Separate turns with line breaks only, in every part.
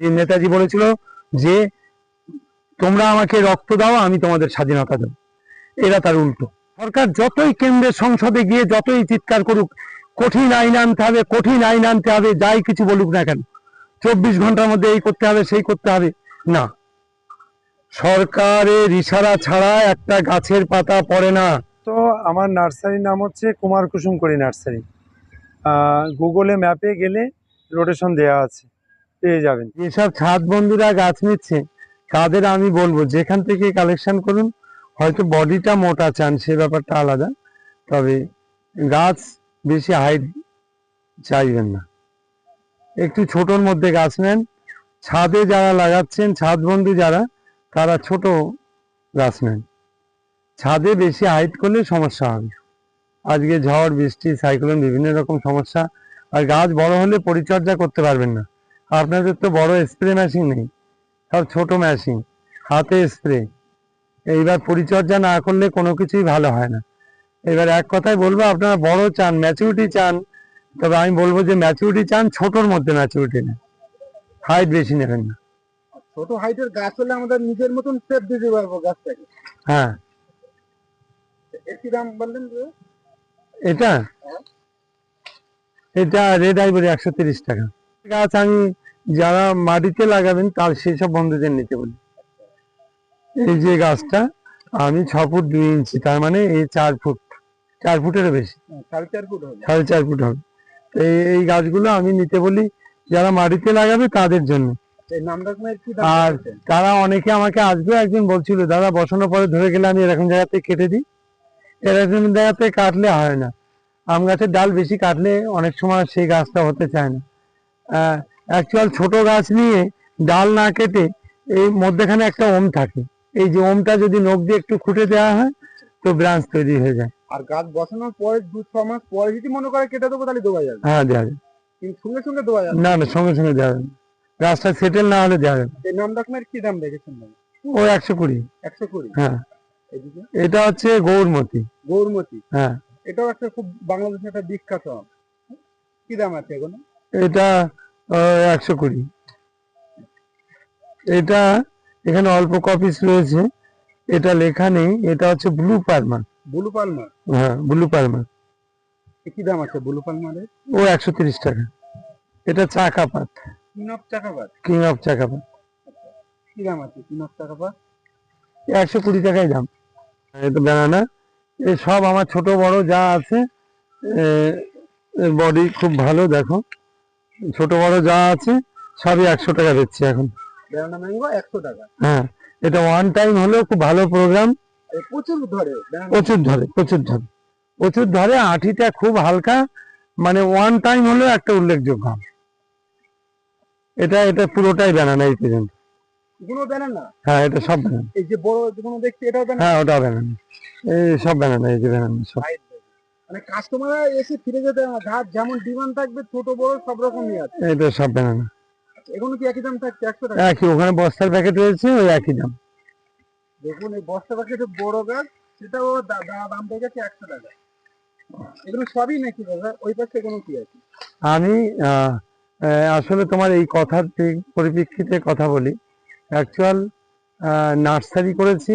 যে নেতাজি বলেছিল যে তোমরা আমাকে রক্ত দাও, আমি তোমাদের স্বাধীনতা দেব। এরা তার উল্টো। সরকার যতই কেন্দ্রের সংসদে গিয়ে যতই চিৎকার করুক, কঠিন আইন আনতে হবে, কঠিন আইন আনতে হবে, যাই কিছু বলুক না কেন। চব্বিশ ঘণ্টার মধ্যে এই করতে হবে, সেই করতে হবে। না। সরকারের ইশারা ছাড়া একটা গাছের পাতা পড়ে না।
তো আমার নার্সারির নাম হচ্ছে কুমার কুসুমকড়ি নার্সারি। গুগলে ম্যাপে গেলে রোটেশন দেওয়া আছে। পেয়ে যাবেন।
যেসব ছাদ বন্ধুরা গাছ নিচ্ছে, তাদের আমি বলব, যেখান থেকে কালেকশন করুন, হয়তো বডিটা মোটা চান, সে ব্যাপারটা আলাদা, তবে গাছ বেশি হাইট চাইবেন না। একটু ছোটর মধ্যে গাছ নেন, ছাদে যারা লাগাচ্ছেন, ছাদ বন্ধু যারা, তারা ছোট গাছ নেন। ছাদে বেশি হাইট করলে সমস্যা হবে। আজকে ঝড়, বৃষ্টি সাইক্লোন বিভিন্ন রকম সমস্যা, আর গাছ বড় হলে পরিচর্যা করতে পারবেন না। আপনাদের তো বড় স্প্রে মেশিন নেই সব ছোট মেশিন হাতে স্প্রে এইবার পরিচর্যা না করলে কোনো কিছুই ভালো হয় না। এবার এক কথায় বলব আপনারা বড় চান ম্যাচুরিটি চান তবে আমি বলব যে ম্যাচুরিটি চান ছোটর মধ্যে ম্যাচুরিটি নেন। হাইট বেশি নেবেন না।
ছোট হাইটের গাছ হলে আমাদের নিজের মতন সেপ দিতে পারব গাছটাকে।
হ্যাঁ।
এর কি দাম বললেন
এটা? এটা রেড আইভরি একশো তিরিশ টাকা। গাছ আমি যারা মাটিতে লাগাবেন তার সেই সব বন্ধুদের নিতে বলি। এই যে গাছটা আমি ছ ফুট দুই ইঞ্চি তার মানে এই চার ফুট। চার ফুটেরও বেশি।
হ্যাঁ, সাড়ে চার ফুট হবে।
সাড়ে চার ফুট হবে। তো এই গাছগুলো আমি নিতে বলি যারা মাটিতে লাগাবে তাদের জন্য। আর তারা অনেকে আমাকে আসবে একজন বলছিল দাদা বসানোর পরে ধরে গেলে আমি এরকম জায়গাতে কেটে দিই। এরকম জায়গাতে কাটলে হয় না। আম গাছের ডাল বেশি কাটলে অনেক সময় সেই গাছটা হতে চায় না। অ্যাকচুয়াল ছোট গাছ নিয়ে ডাল না কেটে এই মধ্যেখানে একটা ওম থাকে। এই যে ওমটা যদি নখ দিয়ে একটু খুঁটে দেওয়া হয় তো ব্রাঞ্চ তৈরি হয়ে যায়।
আর গাছ বসানোর পরে দু ছ মাস পরে যদি মনে করে কেটে দেবো তাহলে দেওয়া যাবে।
হ্যাঁ দেওয়া যায়
কিন্তু সঙ্গে সঙ্গে দেওয়া যাবে
না। না সঙ্গে সঙ্গে দেওয়া যাবে। গাছটা সেটেল না হলে দেওয়া যাবে
এই নাম রকমের কি দাম রেখেছেন?
ও একশো কুড়ি।
একশো কুড়ি?
হ্যাঁ। এটা হচ্ছে গৌরমতি।
গৌরমতি।
হ্যাঁ।
এটাও একটা খুব বাংলাদেশের একটা বিখ্যাত। কি দাম আছে এগুলো?
এটা একশো কুড়ি। এটা এখানে অল্প কপিস রয়েছে। এটা লেখা নেই এটা হচ্ছে ব্লু পারমা
ব্লু পালমার
হ্যাঁ ব্লু পারমা
কি দাম আছে বুলু পালমারের
ও একশো তিরিশ টাকা। এটা চাকা পাত
তিন অফ বাদ
কিং অফ চাকা পাত
কি দাম আছে তিন অফ বাদ
একশো কুড়ি টাকাই দাম। এটা বেনানা এই সব আমার ছোট বড় যা আছে বডি খুব ভালো দেখো। ছোট বড় যা আছে সবই একশো টাকা দিচ্ছি এখন।
ম্যাঙ্গো একশো টাকা।
হ্যাঁ এটা ওয়ান টাইম হলেও খুব ভালো প্রোগ্রাম
প্রচুর ধরে
প্রচুর ধরে প্রচুর ধরে। প্রচুর ধরে আঠিটা খুব হালকা মানে ওয়ান টাইম হলেও একটা উল্লেখযোগ্য এটা এটা পুরোটাই বানানা এই পর্যন্ত
কোনো বেড়ানা
হ্যাঁ এটা সব বানানা
এই যে বড় দেখছি এটাও
হ্যাঁ ওটা বানানা এই সব বানানা এই যে বানানা সব।
মানে কাস্টমার এসে ফিরে যেতে না। যেমন ডিমান্ড থাকবে ছোট বড় সব রকমই আছে।
এটা সব বানানা
এগুলো কি একই দাম থাকছে? একশো টাকা?
একই ওখানে বস্তার প্যাকেট রয়েছে ওই একই দাম।
দেখুন এই বস্তা প্যাকেটে বড় গাছ সেটাও দাম দেখেছে একশো টাকা। এগুলো সবই নাকি দাদা? ওই পাশে কোনো কি আছে?
আমি আসলে তোমার এই কথার পরি- পরিপ্রেক্ষিতে কথা বলি। অ্যাকচুয়াল নার্সারি করেছি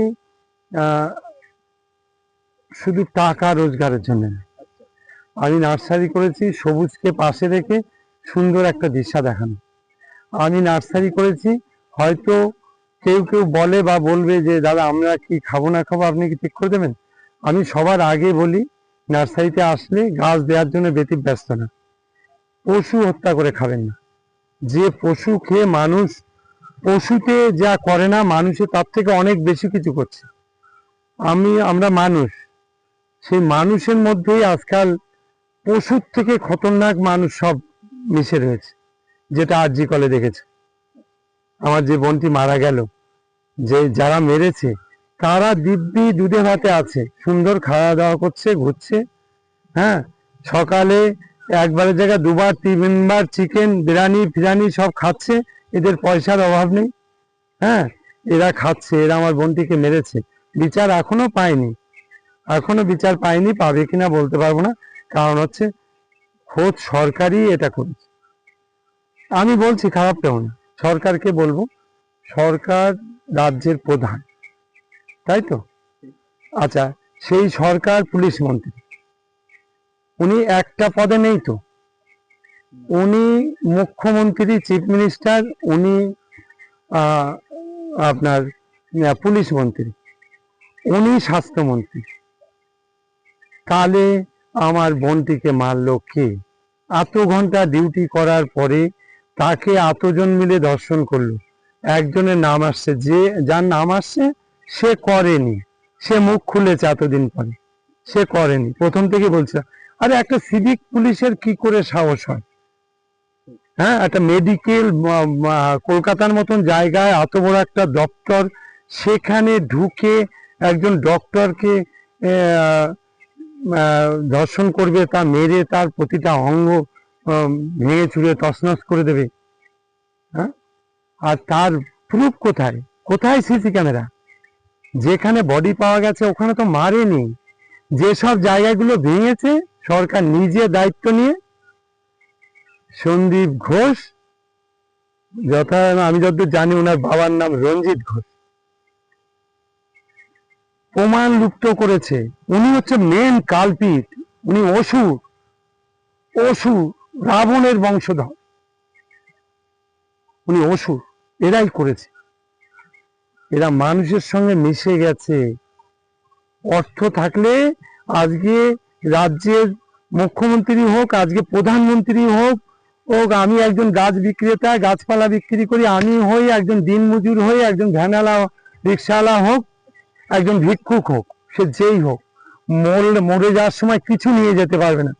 শুধু টাকা রোজগারের জন্য। আমি নার্সারি করেছি, সবুজকে পাশে রেখে সুন্দর একটা দিশা দেখানো। আমি নার্সারি করেছি, হয়তো কেউ কেউ বলে বা বলবে যে, দাদা, আমরা কি খাব না খাব? আপনি কি ঠিক করে দেবেন? আমি সবার আগে বলি, নার্সারিতে আসলে গাছ দেওয়ার জন্য ব্যতীত ব্যস্ত না। পশু হত্যা করে খাবেন না। যে পশু খেয়ে মানুষ পশুতে যা করে না, মানুষে তার থেকে অনেক বেশি কিছু করছে। আমি, আমরা মানুষ সেই মানুষের মধ্যেই আজকাল পশুর থেকে খতরনাক মানুষ সব মিশে রয়েছে, যেটা আরজি কলে দেখেছে। আমার যে বোনটি মারা গেল, যে যারা মেরেছে, তারা দিব্যি দুধে ভাতে আছে, সুন্দর খাওয়া দাওয়া করছে, ঘুরছে হ্যাঁ? সকালে একবারের জায়গায় দুবার, তিনবার চিকেন বিরিয়ানি ফিরানি সব খাচ্ছে, এদের পয়সার অভাব নেই হ্যাঁ? এরা খাচ্ছে, এরা আমার বোনটিকে মেরেছে, বিচার এখনও পায়নি। এখনও বিচার পায়নি পাবে কিনা বলতে পারব না। কারণ হচ্ছে, খোদ সরকারই এটা করেছে। আমি বলছি, খারাপ কেউ না। সরকারকে বলব, সরকার রাজ্যের প্রধান। তাই তো? আচ্ছা সেই সরকার পুলিশ মন্ত্রী। উনি একটা পদে নেই তো? উনি মুখ্যমন্ত্রী, চিফ মিনিস্টার, উনি আপনার পুলিশ মন্ত্রী। উনি স্বাস্থ্যমন্ত্রী। কালে আমার বোনটিকে মারলো কে? এত ঘণ্টা ডিউটি করার পরে তাকে এতজন মিলে দর্শন করল। একজনের নাম আসছে যে, যার নাম আসছে, সে করেনি। সে মুখ খুলেছে এতদিন পরে। সে করেনি। প্রথম থেকে বলছে, আরে একটা সিভিক পুলিশের কি করে সাহস হয়? হ্যাঁ একটা মেডিকেল কলকাতার মতন জায়গায় এত বড় একটা দপ্তর, সেখানে ঢুকে একজন ডক্টরকে ধর্ষণ করবে, তা মেরে তার প্রতিটা অঙ্গ ভেঙে চুরে তছনছ করে দেবে। হ্যাঁ? আর তার প্রুফ কোথায়? কোথায় সিসি ক্যামেরা? যেখানে বডি পাওয়া গেছে, ওখানে তো মারেনি যেসব জায়গাগুলো ভেঙেছে, সরকার নিজে দায়িত্ব নিয়ে, সন্দীপ ঘোষ, যথা আমি যতদূর জানি, ওনার বাবার নাম রঞ্জিত ঘোষ। প্রমাণ লুপ্ত করেছে। উনি হচ্ছে মেন কালপিট উনি অসুর অসুর, রাবণের বংশধর। উনি অসুর, এরাই করেছে। এরা মানুষের সঙ্গে মিশে গেছে। অর্থ থাকলে আজকে রাজ্যের মুখ্যমন্ত্রী হোক, আজকে প্রধানমন্ত্রী হোক হোক, আমি একজন গাছ বিক্রেতা, গাছপালা বিক্রি করি, আমি হই একজন দিনমজুর হই, একজন ভ্যানালা রিক্সাওয়ালা হোক একজন ভিক্ষুক হোক, সে যেই হোক, মরলে, মরে যাওয়ার সময় কিছু নিয়ে যেতে পারবে না।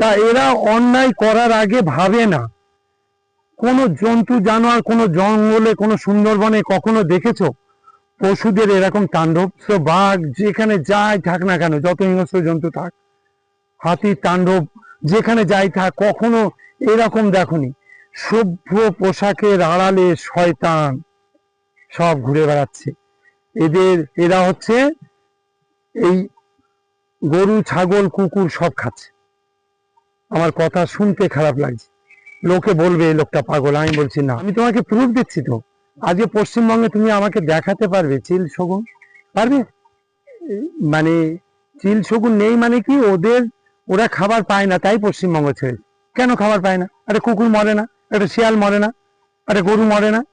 তা এরা অন্যায় করার আগে ভাবে না। কোনো জন্তু জানোয়ার, কোনো জঙ্গলে, কোনো সুন্দরবনে কখনো দেখেছ? পশুদের এরকম তাণ্ডব? তো বাঘ, যেখানে যায় থাক না কেন, যত হিংস্র জন্তু থাক, হাতি, তাণ্ডব, যেখানে যাই থাক, কখনো এরকম দেখনি। সভ্য পোশাকের আড়ালে শয়তান সব ঘুরে বেড়াচ্ছে। এদের, এরা হচ্ছে এই গরু, ছাগল, কুকুর সব খাচ্ছে। আমার কথা শুনতে খারাপ লাগছে। লোকে বলবে লোকটা পাগল। আমি বলছি, না। আমি তোমাকে প্রুফ দিচ্ছি তো। আজকে পশ্চিমবঙ্গে তুমি আমাকে দেখাতে পারবে চিল শগুন? পারবে? মানে চিল শগুন নেই মানে কি ওদের, ওরা খাবার পায় না, তাই পশ্চিমবঙ্গ ছেড়ে কেন খাবার পায় না? একটা কুকুর মরে না একটা শিয়াল মরে না একটা গরু মরে না।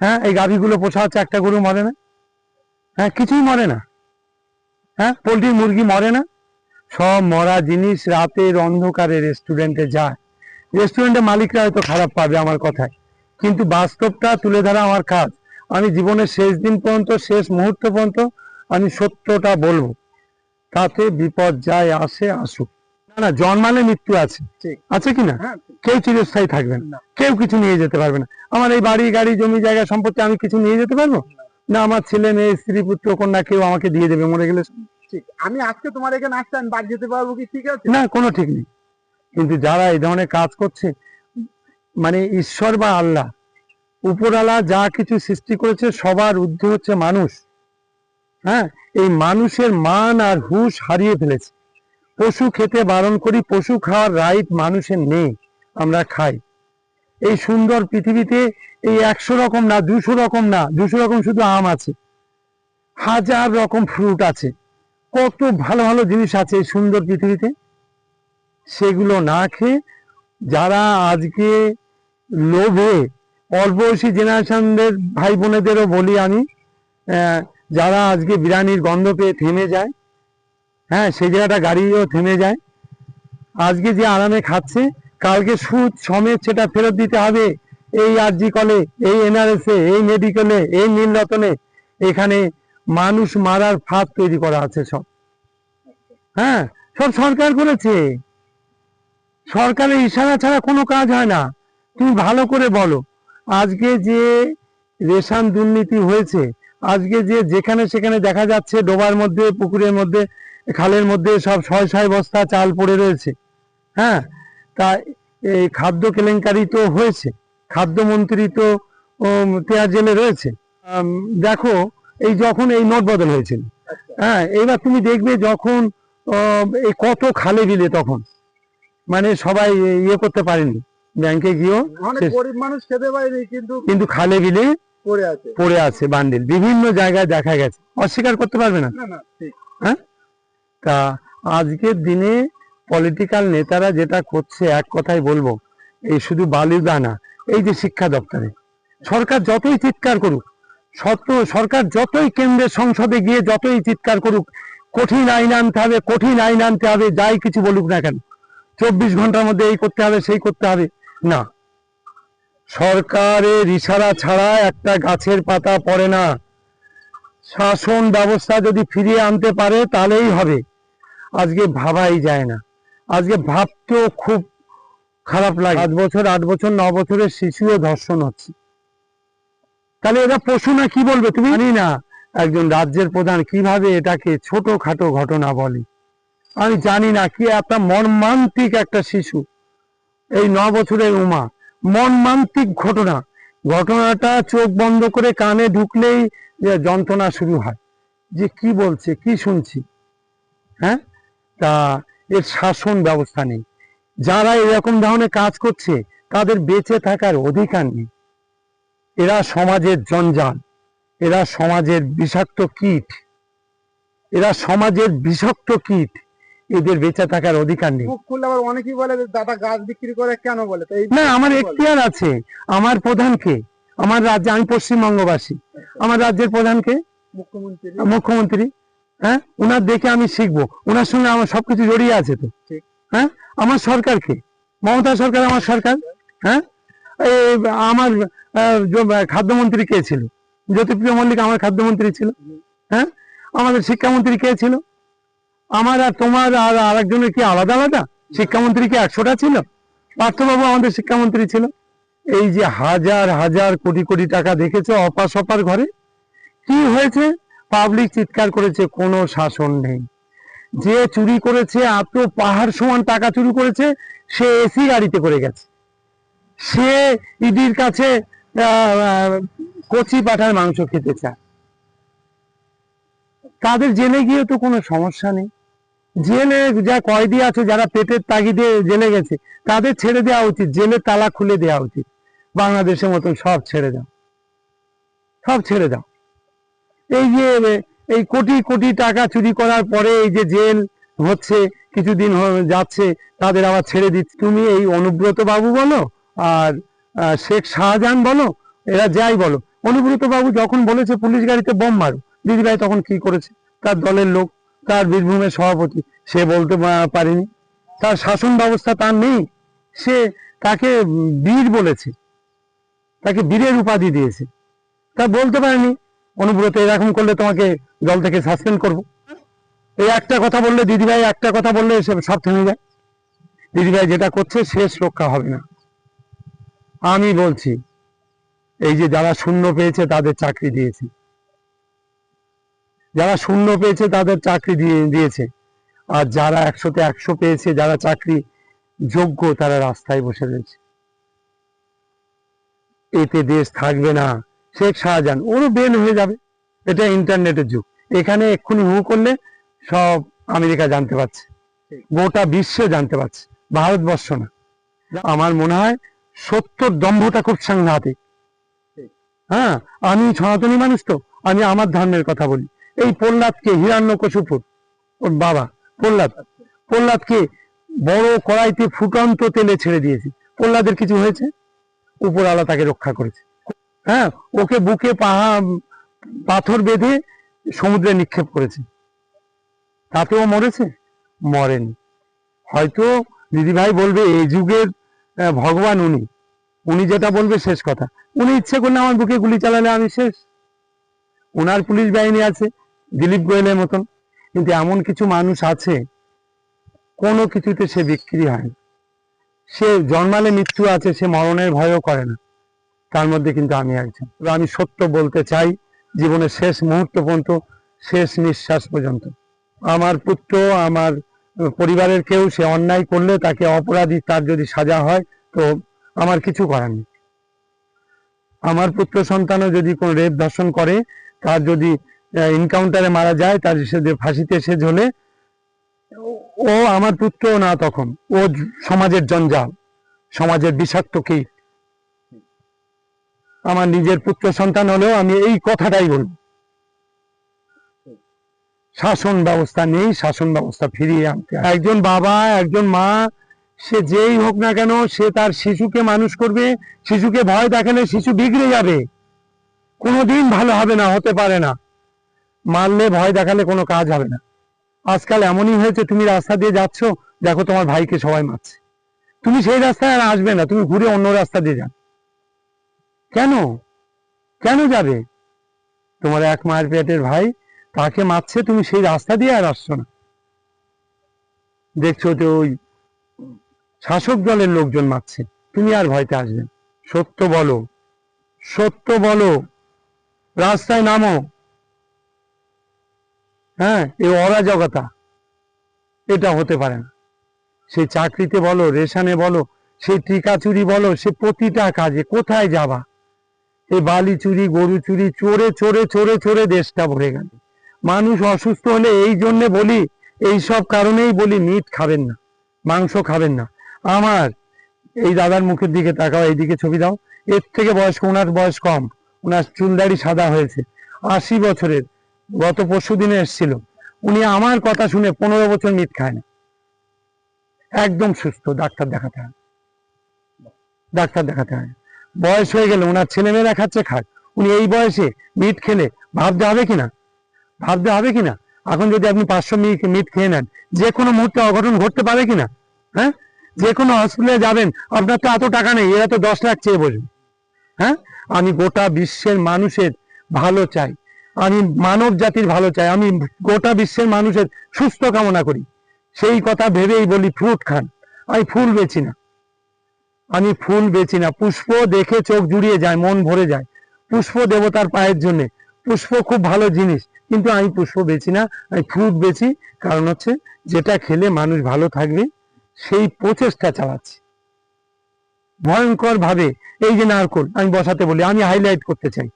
হ্যাঁ এই গাভীগুলো পোষা হচ্ছে, একটা গরু মরে না। হ্যাঁ কিছুই মরে না। হ্যাঁ পোলট্রি মুরগি মরে না। সব মরা জিনিস রাতের অন্ধকারে রেস্টুরেন্টে যায়। রেস্টুরেন্টের মালিকরা হয়তো খারাপ পাবে আমার কথায়। কিন্তু বাস্তবটা তুলে ধরা আমার কাজ। আমি জীবনের শেষ দিন পর্যন্ত শেষ মুহূর্ত পর্যন্ত আমি সত্যটা বলব। তাতে বিপদ যায় আসে আসুক। না না জন্মালে মৃত্যু আছে। আছে কি না?
হ্যাঁ।
কেউ চিরস্থায়ী থাকবে না।
না।
কেউ কিছু নিয়ে যেতে পারবে না। আমার এই বাড়ি গাড়ি জমি জায়গা সম্পত্তি আমি কিছু নিয়ে যেতে পারব? না আমার ছেলে মেয়ে স্ত্রী পুত্র কন্যা কেউ আমাকে দিয়ে দেবে মরে গেলে
ঠিক। আমি আজকে তোমার এখানে আসতে আমি বাড়ি যেতে পারব কি? ঠিক আছে?
না কোনো ঠিক নেই। কিন্তু যারা এই ধরনের কাজ করছে মানে ঈশ্বর বা আল্লাহ উপরালা যা কিছু সৃষ্টি করেছে সবার ঊর্ধ্বে হচ্ছে মানুষ। হ্যাঁ? এই মানুষের মান আর হুঁশ হারিয়ে ফেলেছে। পশু খেতে বারণ করি পশু খাওয়ার রাইট মানুষের নেই আমরা খাই। এই সুন্দর পৃথিবীতে এই একশো রকম না, দুশো রকম না, দুশো রকম শুধু আম আছে। হাজার রকম ফ্রুট আছে। কত ভালো ভালো জিনিস আছে এই সুন্দর পৃথিবীতে। সেগুলো না খেয়ে যারা আজকে লোভে অল্প বয়সী জেনারেশনদের ভাই বোনেদেরও বলি আমি যারা আজকে বিরিয়ানির গন্ধ পেয়ে থেমে যায় হ্যাঁ সেই জায়গাটা গাড়িও থেমে যায়। আজকে যে আরামে খাচ্ছে কালকে সুদ সমেত সেটা ফেরত দিতে হবে। এই আরজি কলে, এই এনআরএসে, এই মেডিকেলে, এই নীলরতনে এখানে মানুষ মারার ফাঁদ তৈরি করা আছে সব। হ্যাঁ সব সরকার করেছে। সরকারের ইশারা ছাড়া কোনো কাজ হয় না। তুমি ভালো করে বলো, আজকে যে রেশন দুর্নীতি হয়েছে, আজকে যে যেখানে সেখানে দেখা যাচ্ছে ডোবার মধ্যে, পুকুরের মধ্যে, খালের মধ্যে সব ছয় ছয় বস্তা চাল পড়ে রয়েছে। হ্যাঁ তা এই খাদ্য কেলেঙ্কারি তো হয়েছে খাদ্যমন্ত্রী তো তেয়ার জেলে রয়েছে। দেখো এই যখন এই নোট বদল হয়েছিল হ্যাঁ এবার তুমি দেখবে যখন এই কত খালে বিলে তখন মানে সবাই ইয়ে করতে পারেনি ব্যাংকে গিয়েও
গরিব মানুষ খেতে পায়নি কিন্তু
কিন্তু খালে বিলে
পড়ে আছে।
পড়ে আছে বান্ডিল বিভিন্ন জায়গায় দেখা গেছে। অস্বীকার করতে পারবে না?
না
তা আজকের দিনে পলিটিক্যাল নেতারা যেটা করছে, এক কথাই বলব, এই শুধু বালুদা না এই যে শিক্ষা দপ্তরে। সরকার যতই চিৎকার করুক, সত্য, সরকার যতই কেন্দ্রের সংসদে গিয়ে যতই চিৎকার করুক, কঠিন আইন আনতে হবে, কঠিন আইন আনতে হবে, যাই কিছু বলুক না কেন। চব্বিশ ঘণ্টার মধ্যে এই করতে হবে, সেই করতে হবে। না। সরকারের ইশারা ছাড়া একটা গাছের পাতা পড়ে না। শাসন ব্যবস্থা যদি ফিরিয়ে আনতে পারে, তাহলেই হবে। আজকে ভাবাই যায় না। আজকে ভাবতেও খুব খারাপ লাগে। আট বছর আট বছর ন বছরের শিশুও ধর্ষণ হচ্ছে। তাহলে এরা পশু না কি বলবে তুমি? জানি না। একজন রাজ্যের প্রধান কীভাবে এটাকে ছোটখাটো ঘটনা বলে? আমি জানি না কি একটা মর্মান্তিক একটা শিশু। এই ন বছরের উমা মর্মান্তিক ঘটনা। ঘটনাটা চোখ বন্ধ করে কানে ঢুকলেই যন্ত্রণা শুরু হয়। যে কি বলছে কি শুনছি? হ্যাঁ? তা এর শাসন ব্যবস্থা নেই। যারা এরকম ধরনের কাজ করছে তাদের বেঁচে থাকার অধিকার নেই। এরা সমাজের জঞ্জাল। এরা সমাজের বিষাক্ত কীট। এরা সমাজের বিষাক্ত কীট। এদের বেঁচে থাকার অধিকার নেই।
আবার অনেকেই বলে যে দাদা গাছ বিক্রি করে কেন বলে?
না আমার এখতিয়ার আছে। আমার প্রধানকে আমার রাজ্যে আমি পশ্চিমবঙ্গবাসী। আমার রাজ্যের প্রধানকে
মুখ্যমন্ত্রী।
মুখ্যমন্ত্রী। হ্যাঁ? ওনার দেখে আমি শিখব। ওনার সঙ্গে আমার সবকিছু জড়িয়ে আছে তো। হ্যাঁ? আমার সরকারকে মমতা সরকার আমার সরকার। হ্যাঁ? আমার খাদ্যমন্ত্রী কে ছিল? জ্যোতিপ্রিয় মল্লিক আমার খাদ্যমন্ত্রী ছিল। হ্যাঁ? আমাদের শিক্ষামন্ত্রী কে ছিল? আমার আর তোমার আর আরেকজনের কি আলাদা আলাদা? শিক্ষামন্ত্রী কি একশোটা ছিল? পার্থবাবু আমাদের শিক্ষামন্ত্রী ছিল। এই যে হাজার হাজার কোটি কোটি টাকা দেখেছ অপার ঘরে? কি হয়েছে? পাবলিক চিৎকার করেছে, কোনো শাসন নেই। যে চুরি করেছে, এত পাহাড় সমান টাকা চুরি করেছে, সে এসি গাড়িতে করে গেছে। সে ইডির কাছে কচি পাঠার মাংস খেতে চায়। তাদের জেলে গিয়ে তো কোনো সমস্যা নেই। জেলে যা কয়েদি আছে, যারা পেটের তাগিদে জেলে গেছে, তাদের ছেড়ে দেওয়া উচিত। জেলে তালা খুলে দেওয়া উচিত। বাংলাদেশের মতন সব ছেড়ে দাও। সব ছেড়ে দাও। এই যে এই কোটি কোটি টাকা চুরি করার পরে এই যে জেল হচ্ছে, কিছুদিন যাচ্ছে, তাদের আবার ছেড়ে দিচ্ছে, তুমি এই অনুব্রত বাবু বলো আর শেখ শাহজাহান বলো, এরা যাই বলো। অনুব্রত বাবু যখন বলেছে পুলিশ গাড়িতে বোম মারো, দিদিভাই তখন কি করেছে? তার দলের লোক, তার বীরভূমের সভাপতি, সে বলতে পারেনি। তার শাসন ব্যবস্থা তার নেই। সে তাকে বীর বলেছে, তাকে বীরের উপাধি দিয়েছে। তা বলতে পারেনি। অনুব্রত এরকম করলে তোমাকে দল থেকে সাসপেন্ড করব। এই একটা কথা বললে দিদিভাই, একটা কথা বললে সব থেমে যায়। দিদিভাই যেটা করছে শেষ রক্ষা হবে না। আমি বলছি, এই যে যারা শূন্য পেয়েছে তাদের চাকরি দিয়েছে। যারা শূন্য পেয়েছে তাদের চাকরি দিয়ে দিয়েছে। আর যারা একশোতে একশো পেয়েছে, যারা চাকরি যোগ্য, তারা রাস্তায় বসে রয়েছে। এতে দেশ থাকবে না। শেখ শাহজাহান, ওরও বেন হয়ে যাবে। এটা ইন্টারনেটের যুগ। এখানে এক্ষুনি হু করলে সব আমেরিকা জানতে পারছে। গোটা বিশ্ব জানতে পারছে। ভারতবর্ষ না। আমার মনে হয় সত্যর দম্ভটা খুব সাংঘাতিক। হ্যাঁ আমি সনাতনী মানুষ তো, আমি আমার ধর্মের কথা বলি। এই প্রহ্লাদকে হিরণ্যকশুপুর ওর বাবা, প্রহ্লাদ। প্রহ্লাদকে বড় কড়াইতে ফুটন্ত তেলে ছেড়ে দিয়েছে। প্রহ্লাদের কিছু হয়েছে? উপরওয়ালা তাকে রক্ষা করেছে। হ্যাঁ ওকে বুকে পাথর বেঁধে সমুদ্রে নিক্ষেপ করেছে। তাতেও মরেছে? মরেনি। হয়তো দিদিভাই বলবে এই যুগের ভগবান উনি। উনি যেটা বলবে শেষ কথা। উনি ইচ্ছে করলে আমার বুকে গুলি চালালে আমি শেষ। ওনার পুলিশ বাহিনী আছে, দিলীপ গোয়েলের মতন। কিন্তু এমন কিছু মানুষ আছে, কোনো কিছুতে সে বিক্রি হয় সে জন্মালে মৃত্যু আছে, সে মরণের ভয়ও করে না। তার মধ্যে কিন্তু আমি একজন। আমি সত্য বলতে চাই, জীবনের শেষ মুহূর্ত পর্যন্ত, শেষ নিঃশ্বাস পর্যন্ত। আমার পুত্র, আমার পরিবারের কেউ সে অন্যায় করলে তাকে অপরাধী তার যদি সাজা হয়, তো আমার কিছু করার নেই। আমার পুত্র সন্তানও যদি কোনো রেপ ধর্ষণ করে, তার যদি ইনকাউন্টারে মারা যায়, তার সে ফাঁসিতে সে ঝোলে, ও আমার পুত্র না তখন। ও সমাজের জঞ্জাল, সমাজের বিষাক্ত কীট। আমার নিজের পুত্র সন্তান হলেও আমি এই কথাটাই বলব। শাসন ব্যবস্থা নেই, শাসন ব্যবস্থা ফিরিয়ে আনতে। একজন বাবা, একজন মা, সে যেই হোক না কেন, সে তার শিশুকে মানুষ করবে, শিশুকে ভয় দেখালে শিশু বিগড়ে যাবে। কোনোদিন ভালো হবে না, হতে পারে না। মারলে, ভয় দেখালে কোনো কাজ হবে না। আজকাল এমনই হয়েছে, তুমি রাস্তা দিয়ে যাচ্ছ, দেখো তোমার ভাইকে সবাই মারছে। তুমি সেই রাস্তায় আর আসবে না, তুমি ঘুরে অন্য রাস্তা দিয়ে যান কেন? কেন যাবে? তোমার এক মায়ের পেটের ভাই তাকে মারছে, তুমি সেই রাস্তা দিয়ে আর আসছো না। দেখছ তো ওই শাসক দলের লোকজন মারছে। তুমি আর ভয়তে আসবে সত্য বলো। সত্য বলো। রাস্তায় নামো। হ্যাঁ এই অরাজকতা। এটা হতে পারে না। সে চাকরিতে বলো, রেশনে বলো, সে টিকা চুরি বলো, সে প্রতিটা কাজে কোথায় যাবা? এই বালি চুরি, গরু চুরি, চোরে চোরে চোরে চোরে দেশটা ভরে গেল। মানুষ অসুস্থ হলে এই জন্যে বলি, এই সব কারণেই বলি, মিট খাবেন না, মাংস খাবেন না। আমার এই দাদার মুখের দিকে তাকাও, এইদিকে ছবি দাও। এর থেকে বয়স ওনার বয়স কম, ওনার চুলদাড়ি সাদা হয়েছে। আশি বছরের, গত পরশু দিনে এসেছিল। উনি আমার কথা শুনে পনেরো বছর মিট খায় না। একদম সুস্থ, ডাক্তার দেখাতে হয়। ডাক্তার দেখাতে হয়। বয়স হয়ে গেলে ওনার ছেলেমেয়েরা খাচ্ছে, খাক। উনি এই বয়সে মিট খেলে, ভাবতে হবে কিনা? ভাবতে হবে কিনা? এখন যদি আপনি পাঁচশো মিট মিট খেয়ে নেন, যে কোনো মুহূর্তে অঘটন ঘটতে পারে কিনা? হ্যাঁ? যে কোনো হসপিটালে যাবেন, আপনার তো এত টাকা নেই, এরা তো দশ লাখ চেয়ে বসবে। হ্যাঁ? আমি গোটা বিশ্বের মানুষের ভালো চাই। আমি মানব জাতির ভালো চাই। আমি গোটা বিশ্বের মানুষের সুস্থ কামনা করি। সেই কথা ভেবেই বলি, ফ্রুট খান। আমি ফুল বেচি না। আমি ফুল বেচি না। পুষ্প দেখে চোখ জুড়িয়ে যায়, মন ভরে যায়। পুষ্প দেবতার পায়ের জন্য। পুষ্প খুব ভালো জিনিস, কিন্তু আমি পুষ্প বেচি না, আমি ফ্রুট বেচি। কারণ হচ্ছে, যেটা খেলে মানুষ ভালো থাকবে, সেই প্রচেষ্টা চালাচ্ছি। ভয়ঙ্কর ভাবে এই যে নারকোল, আমি বসাতে বলি, আমি হাইলাইট করতে চাই।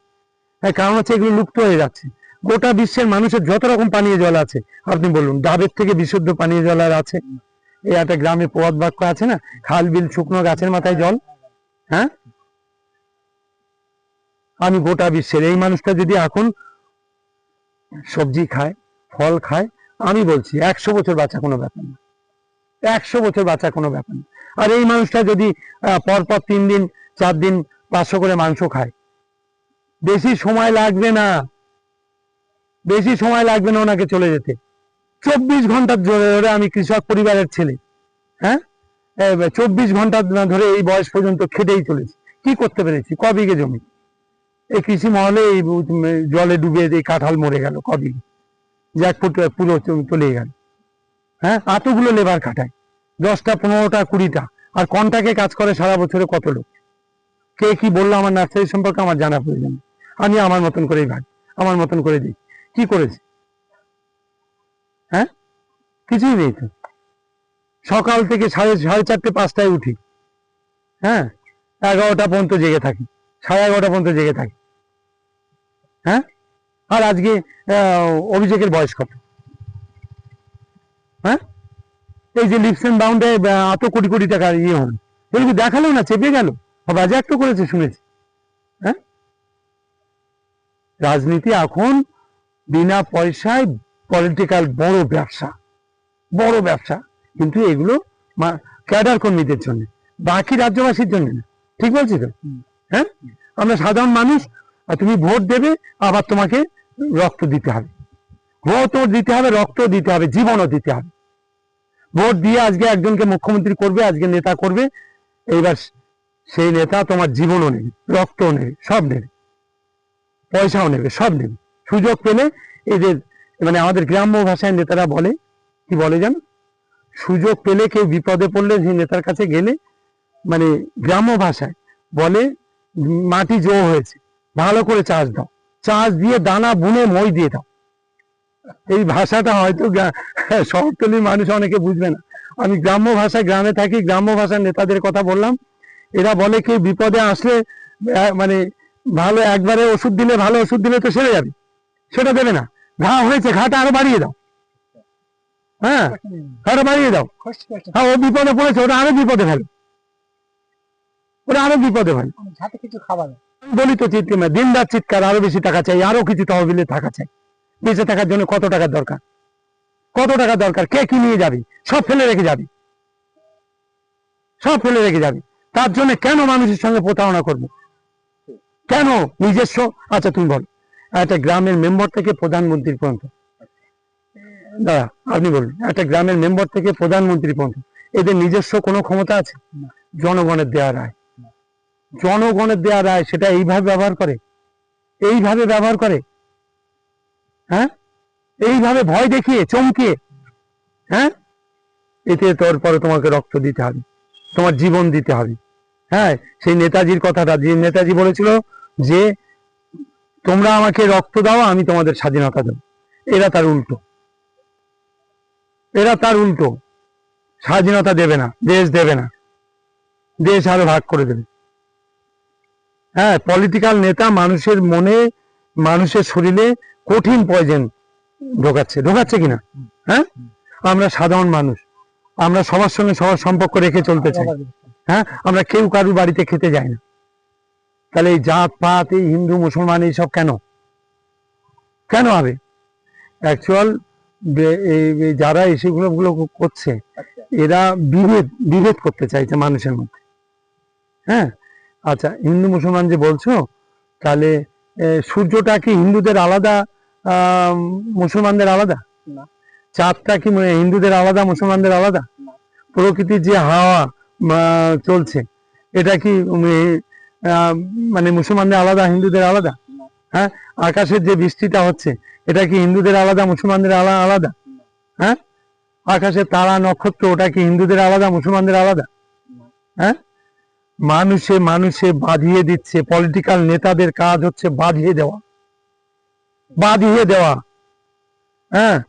হ্যাঁ কারণ হচ্ছে এগুলো লুপ্ত হয়ে যাচ্ছে। গোটা বিশ্বের মানুষের যত রকম পানীয় জল আছে, আপনি বলুন, ডাবের থেকে বিশুদ্ধ পানীয় জল আর আছে? একটা গ্রামে পথ বাক্য আছে না? খাল, বিল, শুকনো গাছের মাথায় জল। হ্যাঁ? আমি গোটা বিশ্বের, এই মানুষটা যদি এখন সবজি খায়, ফল খায়, আমি বলছি, একশো বছর বাঁচা কোনো ব্যাপার না। একশো বছর বাঁচা কোনো ব্যাপার না। আর এই মানুষটা যদি পরপর তিন দিন, চার দিন পাঁচশো করে মাংস খায়, বেশি সময় লাগবে না। বেশি সময় লাগবে না ওনাকে চলে যেতে। চব্বিশ ঘণ্টা ধরে আমি কৃষক পরিবারের ছেলে হ্যাঁ? চব্বিশ ঘণ্টা ধরে এই বয়স পর্যন্ত খেটেই চলেছি। কি করতে পেরেছি? ক বিঘে জমি? এই কৃষি মহলে এই জলে ডুবে এই কাঁঠাল মরে গেল ক বিঘে। পুরো চলে গেল। হ্যাঁ? এতগুলো লেবার খাটায়। দশটা, পনেরোটা, কুড়িটা। আর কন্টাকে কাজ করে সারা বছরে কত লোক? কে কি বলল আমার নার্সারি সম্পর্কে আমার জানা প্রয়োজন। আমি আমার মতন করেই ভাই আমার মতন করে দিই। কি করেছি? হ্যাঁ? কিছুই নেই তো। সকাল থেকে সাড়ে সাড়ে চারটে, পাঁচটায় উঠি। হ্যাঁ? এগারোটা পর্যন্ত জেগে থাকি। সাড়ে এগারোটা পর্যন্ত জেগে থাকি। হ্যাঁ? আর আজকে অভিষেকের বয়স কত? হ্যাঁ? এই যে লিপসেন বাউন্ডে এত কোটি কোটি টাকা ইয়ে হলো। এগুলো দেখাল না চেপে গেল? বাজেয়াপ্ত করেছে, শুনেছি। হ্যাঁ? রাজনীতি এখন বিনা পয়সায় পলিটিক্যাল বড় ব্যবসা বড় ব্যবসা। কিন্তু এগুলো ক্যাডার কর্মীদের জন্য, বাকি রাজ্যবাসীর জন্য না। ঠিক বলছি তো? হ্যাঁ? আমরা সাধারণ মানুষ তুমি ভোট দেবে, আবার তোমাকে রক্ত দিতে হবে। ভোটও দিতে হবে, রক্ত দিতে হবে, জীবনও দিতে হবে। ভোট দিয়ে আজকে একজনকে মুখ্যমন্ত্রী করবে, আজকে নেতা করবে, এইবার সেই নেতা তোমার জীবনও নেবে, রক্তও নেবে, সব নেবে। পয়সাও নেবে, সব নেবে। সুযোগ পেলে এদের মানে আমাদের গ্রাম্য ভাষায় নেতারা বলে, কি বলে জানো? সুযোগ পেলে কেউ বিপদে পড়লে সেই নেতার কাছে গেলে মানে গ্রাম্য ভাষায় বলে, মাটি জো হয়েছে, ভালো করে চাষ দাও। চাষ দিয়ে দানা বুনে মই দিয়ে দাও। এই ভাষাটা হয়তো শহরতলির মানুষ অনেকে বুঝবে না। আমি গ্রাম্য ভাষায় গ্রামে থাকি, গ্রাম্য ভাষার নেতাদের কথা বললাম। এরা বলে কেউ বিপদে আসলে মানে ভালো একবারে ওষুধ দিলে ভালো ওষুধ দিলে তো সেরে যাবে। সেটা দেবে না। ঘা হয়েছে, ঘাটা আরও বাড়িয়ে দাও। হ্যাঁ আরও বাড়িয়ে দাও। হ্যাঁ ও বিপদে পড়েছে, ওটা আরও বিপদে ফেলো। ওরা আরও বিপদে
হাতে কিছু খাবার
বলি তো চিৎকার দিন রাত চিৎকার, আরও বেশি টাকা চাই, আরও কিছু তহবিলে টাকা চাই। বেঁচে থাকার জন্য কত টাকার দরকার? কত টাকা দরকার? কে কি নিয়ে যাবি? সব ফেলে রেখে যাবি। সব ফেলে রেখে যাবি। তার জন্য কেন মানুষের সঙ্গে প্রতারণা করব? কেন নিজস্ব? আচ্ছা তুমি বলো। একটা গ্রামের মেম্বার থেকে প্রধানমন্ত্রী পর্যন্ত। দাদা আপনি বলুন, একটা গ্রামের মেম্বার থেকে প্রধানমন্ত্রী পর্যন্ত। এদের নিজস্ব কোনো ক্ষমতা আছে? জনগণের দেয়া রায়। জনগণের দেয়া রায়, সেটা এইভাবে ব্যবহার করে? এইভাবে ব্যবহার করে? হ্যাঁ? এইভাবে ভয় দেখিয়ে, চমকিয়ে? হ্যাঁ? এতে তোর পরে তোমাকে রক্ত দিতে হবে। তোমার জীবন দিতে হবে। হ্যাঁ সেই নেতাজির কথাটা, যে নেতাজি বলেছিল যে তোমরা আমাকে রক্ত দাও আমি তোমাদের স্বাধীনতা দেব। এরা তার উল্টো। এরা তার উল্টো। স্বাধীনতা দেবে না দেশ দেবে না। দেশ আরও ভাগ করে দেবে। হ্যাঁ পলিটিক্যাল নেতা মানুষের মনে মানুষের শরীরে কঠিন পয়জন ঢোকাচ্ছে। ঢোকাচ্ছে কিনা? হ্যাঁ? আমরা সাধারণ মানুষ। আমরা সবার সঙ্গে সবার সম্পর্ক রেখে চলতে চাই। হ্যাঁ? আমরা কেউ কারুর বাড়িতে খেতে যাই না। তাহলে এই জাত পাত এই হিন্দু মুসলমান এইসব কেন? কেন হবে? অ্যাকচুয়াল যারা এই সেগুলো গুলো করছে এরা বিভেদ বিভেদ করতে চাইছে মানুষের মধ্যে। হ্যাঁ? আচ্ছা হিন্দু মুসলমান যে বলছো তাহলে সূর্যটা কি হিন্দুদের আলাদা মুসলমানদের আলাদা? চাঁদটা কি মানে হিন্দুদের আলাদা মুসলমানদের আলাদা? প্রকৃতির যে হাওয়া চলছে এটা কি মানে মুসলমানদের আলাদা, হিন্দুদের আলাদা? হ্যাঁ? আকাশের যে বৃষ্টিটা হচ্ছে, এটা কি হিন্দুদের আলাদা, মুসলমানদের আলা- আলাদা? হ্যাঁ? আকাশের তারা, নক্ষত্র, ওটা কি হিন্দুদের আলাদা, মুসলমানদের আলাদা? হ্যাঁ? মানুষে মানুষে বাঁধিয়ে দিচ্ছে পলিটিক্যাল নেতাদের কাজ হচ্ছে বাঁধিয়ে দেওয়া। বাঁধিয়ে দেওয়া। হ্যাঁ?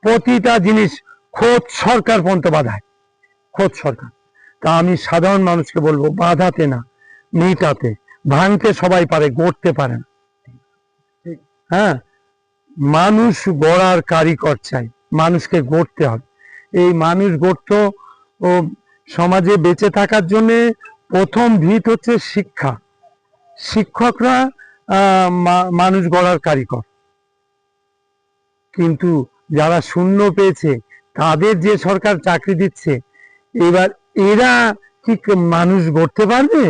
প্রতিটা জিনিস খোদ সরকার পর্যন্ত বাধায়। খোদ সরকার। তা আমি সাধারণ মানুষকে বলব, বাধাতে না। মিটাতে ভাঙতে সবাই পারে গড়তে পারে না। হ্যাঁ? মানুষ গড়ার কারিগর চাই মানুষকে গড়তে হবে। এই মানুষ গড়ত ও সমাজে বেঁচে থাকার জন্য প্রথম ভিত হচ্ছে শিক্ষা। শিক্ষকরা মানুষ গড়ার কারিগর। কিন্তু যারা শূন্য পেয়েছে তাদের যে সরকার চাকরি দিচ্ছে এবার এরা কি মানুষ গড়তে পারবে?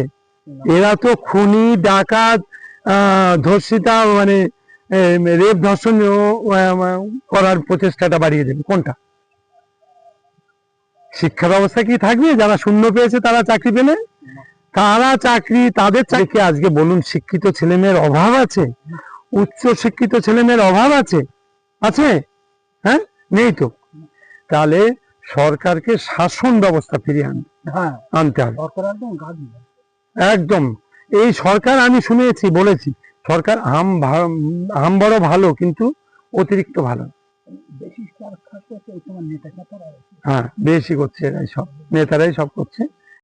এরা তো খুনি ডাকাত ধর্ষিতা মানে রেপ ধর্ষণ করার প্রচেষ্টাটা বাড়িয়ে দেবে। কোনটা? শিক্ষা ব্যবস্থা কি থাকবে? যারা শূন্য পেয়েছে তারা চাকরি পেলে? তারা চাকরি তাদের চাকরি আজকে বলুন শিক্ষিত ছেলেমেয়ের অভাব আছে? উচ্চ শিক্ষিত ছেলেমেয়ের অভাব আছে? আছে? হ্যাঁ? নেই তো। তাহলে সরকারকে শাসন ব্যবস্থা ফিরিয়ে আন-
হ্যাঁ।
আনতে হবে।
একদম।
এই সরকার আমি শুনেছি বলেছি সরকার আম আম বড় ভালো কিন্তু অতিরিক্ত ভালো। হ্যাঁ বেশি করছে এরাই সব নেতারাই সব করছে।